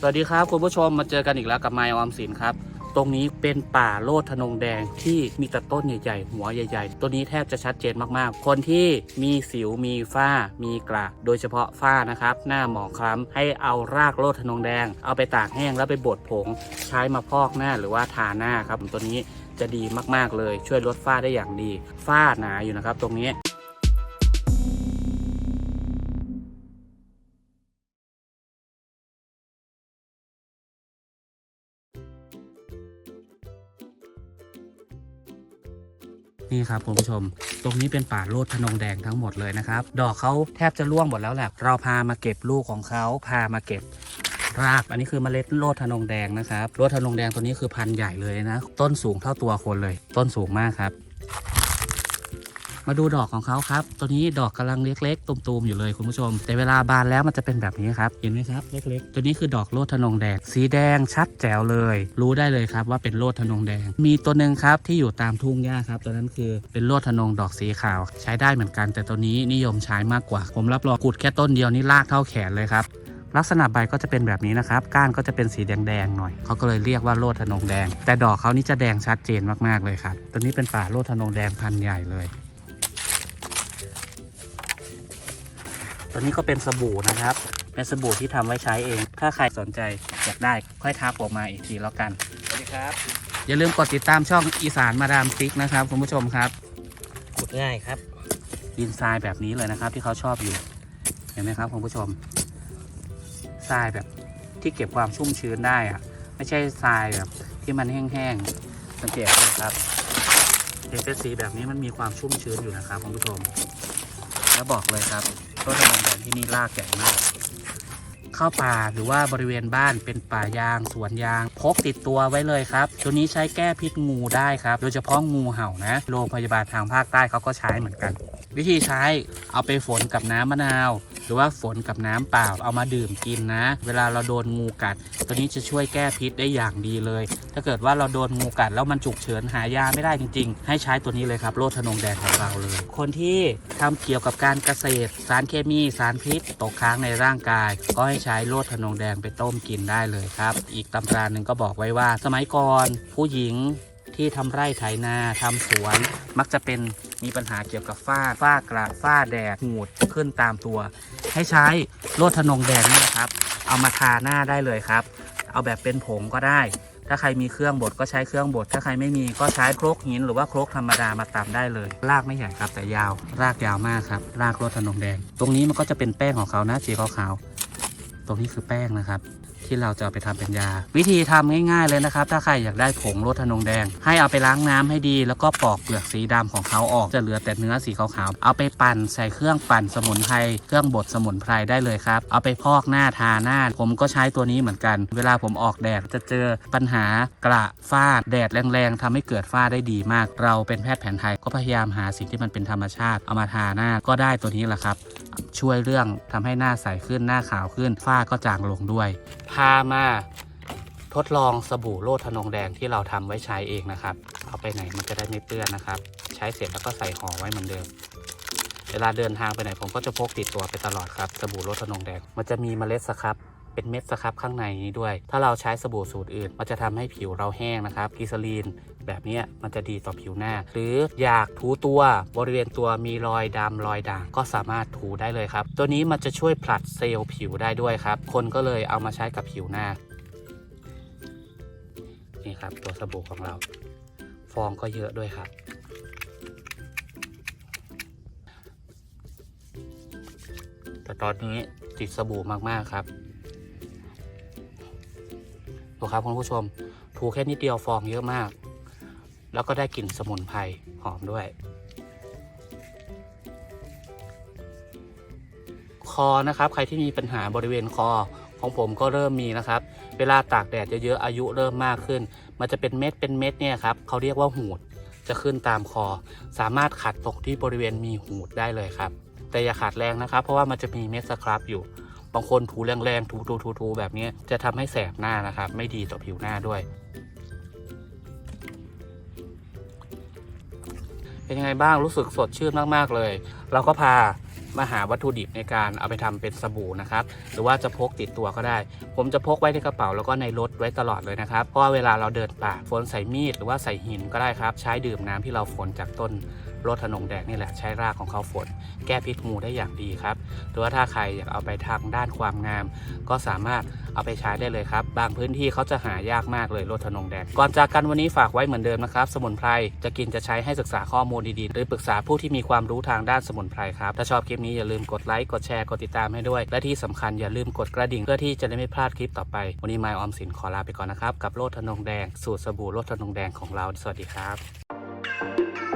สวัสดีครับคุณผู้ชมมาเจอกันอีกแล้วกับไมค์ออมสินครับ ตรงนี้เป็นป่าโลดทนงแดงที่มีแต่ต้นใหญ่ๆ หัวใหญ่ ๆ ตัวนี้แทบจะชัดเจนมากๆ คนที่มีสิวมีฝ้า มีกระโดยเฉพาะฝ้านะครับ หน้าหมองคล้ำให้เอารากโลดทนงแดง เอาไปตากแห้งแล้วไปบดผง ใช้มาพอกหน้าหรือว่าทาหน้าครับตัวนี้จะดีมากๆเลย ช่วยลดฝ้าได้อย่างดีฝ้าหนาอยู่นะครับ ตรงนี้ นี่ครับคุณผู้ชม ตรงนี้เป็นป่าโลดทนงแดงทั้งหมดเลยนะครับ ดอกเขาแทบจะร่วงหมดแล้วแหละเราพามาเก็บลูกของเขาพามาเก็บราก อันนี้คือเมล็ดโลดทนงแดงนะครับโลดทนงแดงตัวนี้คือพันธุ์ใหญ่เลยนะ ต้นสูงเท่าตัวคนเลย ต้นสูงมากครับ มาดูดอกของเขาครับ ตัวนี้ดอกกำลังเล็กๆตุ่มๆอยู่เลยคุณผู้ชม แต่เวลาบานแล้วมันจะเป็นแบบนี้ครับ เห็นไหมครับ เล็กๆ ตัวนี้คือดอกโลดทนงแดง สีแดงชัดแจ๋วเลย รู้ได้เลยครับว่าเป็นโลดทนงแดง มีตัวหนึ่งครับที่อยู่ตามทุ่งหญ้าครับตัวนั้นคือเป็นโลดทนงดอกสีขาว ใช้ได้เหมือนกัน แต่ตัวนี้นิยมใช้มากกว่า ผมรับรองกุดแค่ต้นเดียวนี่ลากเท่าแขนเลยครับลักษณะใบก็จะเป็นแบบนี้นะครับ ก้านก็จะเป็นสีแดงๆหน่อย เขาก็เลยเรียกว่าโลดทนงแดง แต่ดอกเขานี่จะแดงชัดเจนมากๆเลยครับ ตัวนี้เป็นป่าโลดทนงแดงพันธุ์ใหญ่เลย ตัวนี้ก็เป็นสบู่นะครับ เป็นสบู่ที่ทำไว้ใช้เอง ถ้าใครสนใจอยากได้ค่อยทักผมมาอีกทีแล้วกันสวัสดีครับ อย่าลืมกดติดตามช่องอีสานมาดามฟิกนะครับคุณผู้ชมครับขุดง่ายครับดินทรายแบบนี้เลยนะครับที่เขาชอบอยู่ เห็นไหมครับคุณผู้ชมทรายแบบที่เก็บความชุ่มชื้นได้อะไม่ใช่ทรายแบบที่มันแห้งๆสังเกตเลยครับเห็นเป็นสีแบบนี้มันมีความชุ่มชื้นอยู่นะครับคุณผู้ชม แล้วบอกเลยครับ ต้นทางแดนที่นี่รากใหญ่มาก เข้าป่าหรือว่าบริเวณบ้านเป็นป่ายางสวนยาง พกติดตัวไว้เลยครับ ตัวนี้ใช้แก้พิษงูได้ครับ โดยเฉพาะงูเห่านะ โรงพยาบาลทางภาคใต้เขาก็ใช้เหมือนกัน วิธีใช้เอาไปฝนกับน้ำมะนาว รือว่าฝนกับน้ำเปล่าเอามาดื่มกินนะ เวลาเราโดนงูกัด ตัวนี้จะช่วยแก้พิษได้อย่างดีเลย ถ้าเกิดว่าเราโดนงูกัดแล้วมันฉุกเฉินหายาไม่ได้จริง ๆ ให้ใช้ตัวนี้เลยครับโลทนงแดงของเราเลย คนที่ทำเกี่ยวกับการเกษตร สารเคมีสารพิษ ตกค้างในร่างกาย ก็ให้ใช้โลทนงแดงไปต้มกินได้เลยครับ อีกตำราหนึ่งก็บอกไว้ว่าสมัยก่อนผู้หญิง ที่ทำไร่ไถนาทำสวน มักจะเป็นมีปัญหาเกี่ยวกับฝ้าฝ้ากระฝ้าแดดหูดขึ้นตามตัว ให้ใช้โลดทนงแดงนี่นะครับ เอามาทาหน้าได้เลยครับ เอาแบบเป็นผงก็ได้ ถ้าใครมีเครื่องบดก็ใช้เครื่องบด ถ้าใครไม่มีก็ใช้ครกหินหรือว่าครกธรรมดามาตำได้เลย รากไม่ใหญ่ครับแต่ยาว รากยาวมากครับ รากโลดทนงแดง ตรงนี้มันก็จะเป็นแป้งของเขานะสีขาวๆตรงนี้คือแป้งนะครับ ที่เราจะเอาไปทำเป็นยา วิธีทำง่ายๆเลยนะครับ ถ้าใครอยากได้ผงโลดทนงแดง ให้เอาไปล้างน้ำให้ดี แล้วก็ปอกเปลือกสีดำของเขาออกจะเหลือแต่เนื้อสีขาวๆเอาไปปั่นใส่เครื่องปั่นสมุนไพรเครื่องบดสมุนไพรได้เลยครับเอาไปพอกหน้าทาหน้า ผมก็ใช้ตัวนี้เหมือนกัน เวลาผมออกแดดจะเจอปัญหากระฝ้าแดดแรงๆทำให้เกิดฝ้าได้ดีมาก เราเป็นแพทย์แผนไทยก็พยายามหาสิ่งที่มันเป็นธรรมชาติเอามาทาหน้าก็ได้ตัวนี้แหละครับ ช่วยเรื่องทำให้หน้าใสขึ้นหน้าขาวขึ้นฝ้าก็จางลงด้วยามาทดลองสบู่โลดทนงแดงที่เราทำไว้ใช้เองนะครับ เอาไปไหนมันจะได้ไม่เปื้อนนะครับ ใช้เสร็จแล้วก็ใส่ห่อไว้เหมือนเดิม เวลาเดินทางไปไหนผมก็จะพกติดตัวไปตลอดครับ สบู่โลดทนงแดง มันจะมีเมล็ดสครับ เป็นเม็ดสครับข้างในนี้ด้วย ถ้าเราใช้สบู่สูตรอื่น มันจะทำให้ผิวเราแห้งนะครับกลีเซอรีนแบบนี้มันจะดีต่อผิวหน้า หรืออยากถูตัวบริเวณตัวมีรอยดำรอยด่างก็สามารถถูได้เลยครับ ตัวนี้มันจะช่วยผลัดเซลล์ผิวได้ด้วยครับ คนก็เลยเอามาใช้กับผิวหน้า นี่ครับตัวสบู่ของเรา ฟองก็เยอะด้วยครับแต่ตอนนี้ติดสบู่มากๆครับ ดูครับคุณผู้ชม ถูแค่นิดเดียวฟองเยอะมาก แล้วก็ได้กลิ่นสมุนไพรหอมด้วย คอนะครับใครที่มีปัญหาบริเวณคอของผมก็เริ่มมีนะครับ เวลาตากแดดเยอะๆอายุเริ่มมากขึ้น มันจะเป็นเม็ดเป็นเม็ดเนี่ยครับเขาเรียกว่าหูดจะขึ้นตามคอ สามารถขัดตกที่บริเวณมีหูดได้เลยครับ แต่อย่าขัดแรงนะครับ เพราะว่ามันจะมีเม็ดสครับอยู่างคนถูแรงๆถูๆๆๆแบบนี้จะทำให้แสบหน้านะครับ ไม่ดีต่อผิวหน้าด้วย เป็นยังไงบ้างรู้สึกสดชื่นมากๆเลย เราก็พามาหาวัตถุดิบในการเอาไปทำเป็นสบู่นะครับ หรือว่าจะพกติดตัวก็ได้ ผมจะพกไว้ในกระเป๋าแล้วก็ในรถไว้ตลอดเลยนะครับ เพราะว่าเวลาเราเดินป่าฝนใส่มีดหรือว่าใส่หินก็ได้ครับ ใช้ดื่มน้ำที่เราฝนจากต้น รถธนงแดงนี่แหละใช้รากของเขาฝน แก้พิษงูได้อย่างดีครับหรือว่าถ้าใครอยากเอาไปทางด้านความงาม ก็สามารถเอาไปใช้ได้เลยครับ บางพื้นที่เขาจะหายากมากเลยรถธนงแดง ก่อนจากกันวันนี้ฝากไว้เหมือนเดิมนะครับ สมุนไพรจะกินจะใช้ให้ศึกษาข้อมูลดีๆ หรือปรึกษาผู้ที่มีความรู้ทางด้านสมุนไพรครับ ถ้าชอบคลิปนี้อย่าลืมกดไลค์ กดแชร์ กดติดตามให้ด้วย และที่สำคัญอย่าลืมกดกระดิ่งเพื่อที่จะได้ไม่พลาดคลิปต่อไป วันนี้ไมค์ออมสินขอลาไปก่อนนะครับ กับโลดธนงแดง สูตรสบู่โลดธนงแดงของเรา สวัสดีครับ